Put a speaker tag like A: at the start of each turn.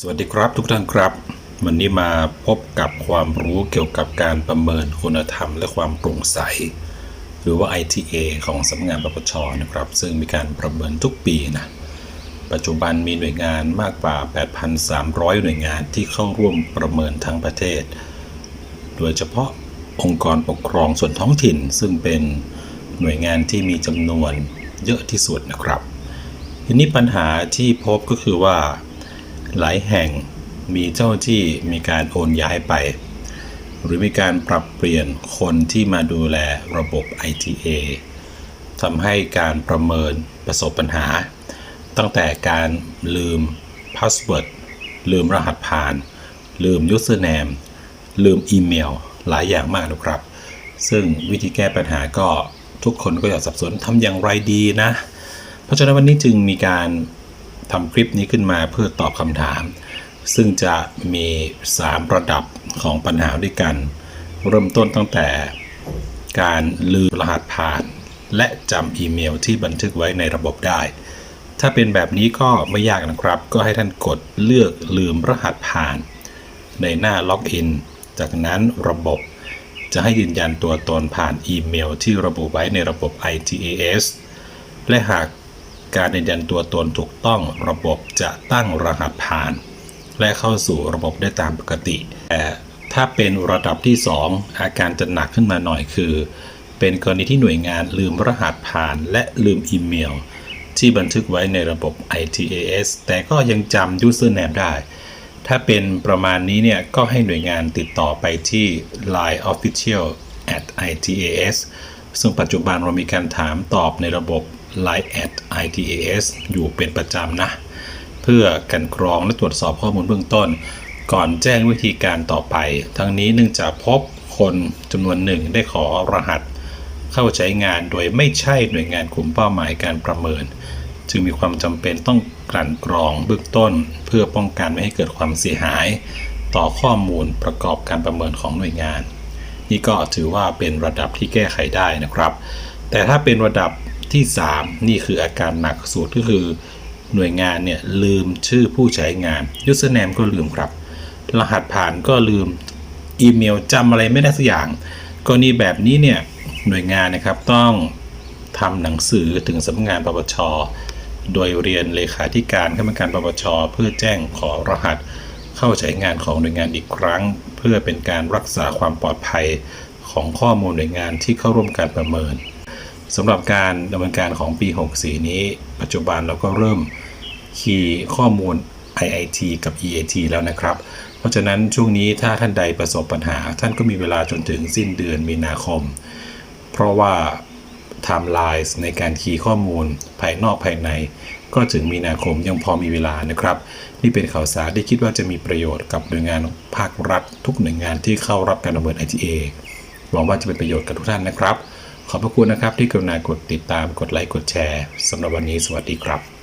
A: สวัสดีครับทุกท่านครับ วันนี้มาพบกับความรู้เกี่ยวกับการประเมินคุณธรรมและความโปร่งใส หรือว่า ITA ของสำนักงานปปชนะครับ ซึ่งมีการประเมินทุกปีนะปัจจุบันมีหน่วยงานมากกว่า 8,300 หน่วยงานที่เข้าร่วมประเมินทั้งประเทศ โดยเฉพาะองค์กรปกครองส่วนท้องถิ่น ซึ่งเป็นหน่วยงานที่มีจำนวนเยอะที่สุดนะครับ ทีนี้ปัญหาที่พบก็คือว่า หลายแห่งมีเจ้าที่มีการโอนย้ายไป หรือมีการปรับเปลี่ยนคนที่มาดูแลระบบ ITA ทำให้การประเมินประสบปัญหา ตั้งแต่การลืมพาสเวิร์ดลืมรหัสผ่าน ลืม username ลืมอีเมล หลายอย่างมากนะครับ ซึ่งวิธีแก้ปัญหาก็ทุกคนก็อยากสับสนทำอย่างไรดีนะ เพราะฉะนั้นวันนี้จึงมีการ ทำคลิปนี้ขึ้นมาเพื่อตอบคำถาม ซึ่งจะมี 3 ระดับของปัญหาด้วยกัน เริ่มต้นตั้งแต่การลืมรหัสผ่าน และจำอีเมลที่บันทึกไว้ในระบบได้ ถ้าเป็นแบบนี้ก็ไม่ยากนะครับ ก็ให้ท่านกดเลือกลืมรหัสผ่าน ในหน้าล็อกอินจากนั้นระบบจะให้ยืนยันตัวตนผ่านอีเมลที่ระบุไว้ในระบบ ITAS และหาก การยืนยันตัวตนถูกต้องระบบจะตั้งรหัสผ่าน และเข้าสู่ระบบได้ตามปกติ แต่ถ้าเป็นระดับที่ 2 อาการจะหนักขึ้นมาหน่อยคือ เป็นกรณีที่หน่วยงานลืมรหัสผ่านและลืมอีเมล ที่บันทึกไว้ในระบบ ITAS แต่ก็ยังจำ username ได้ ถ้าเป็นประมาณนี้เนี่ย ก็ให้หน่วยงานติดต่อไปที่ Line Official at ITAS ซึ่งปัจจุบันเรามีการถามตอบในระบบ Line at ITAS อยู่เป็นประจำนะ เพื่อกันกรองและตรวจสอบข้อมูลเบื้องต้น ก่อนแจ้งวิธีการต่อไป ทั้งนี้เนื่องจากพบคนจำนวนหนึ่งได้ขอรหัส เข้าใช้งานโดยไม่ใช่หน่วยงานกลุ่มเป้าหมายการประเมิน จึงมีความจำเป็นต้องกลั่นกรองเบื้องต้น เพื่อป้องกันไม่ให้เกิดความเสียหาย ต่อข้อมูลประกอบการประเมินของหน่วยงาน นี่ก็ถือว่าเป็นระดับที่แก้ไขได้นะครับ แต่ถ้าเป็นระดับ ที่ 3 นี่คืออาการหนักสุดก็คือ หน่วยงานเนี่ยลืมชื่อผู้ใช้งาน username ก็ลืมครับ รหัสผ่านก็ลืมอีเมลจำอะไรไม่ได้สักอย่าง กรณีแบบนี้เนี่ยหน่วยงานนะครับต้องทำหนังสือถึงสำนักงานปปชโดยเรียนเลขาธิการคณะกรรมการปปชเพื่อแจ้งขอรหัสเข้าใช้งานของหน่วยงานอีกครั้ง เพื่อเป็นการรักษาความปลอดภัยของข้อมูลหน่วยงานที่เข้าร่วมการประเมิน สำหรับการดำเนินการของปี 64 นี้ ปัจจุบันเราก็เริ่มคีย์ข้อมูล IIT กับ EAT แล้วนะครับ เพราะฉะนั้นช่วงนี้ถ้าท่านใดประสบปัญหา ท่านก็มีเวลาจนถึงสิ้นเดือนมีนาคม เพราะว่าไทม์ไลน์ในการคีย์ข้อมูลภายนอกภายใน ก็ถึงมีนาคมยังพอมีเวลานะครับ นี่เป็นข่าวสารที่คิดว่าจะมีประโยชน์กับหน่วยงานภาครัฐ ทุกหน่วยงานที่เข้ารับการดำเนิน ITA หวังว่าจะเป็นประโยชน์กับทุกท่านนะครับ ขอบพระคุณนะครับที่กรุณากดติดตามกดไลค์กดแชร์สำหรับวันนี้สวัสดีครับ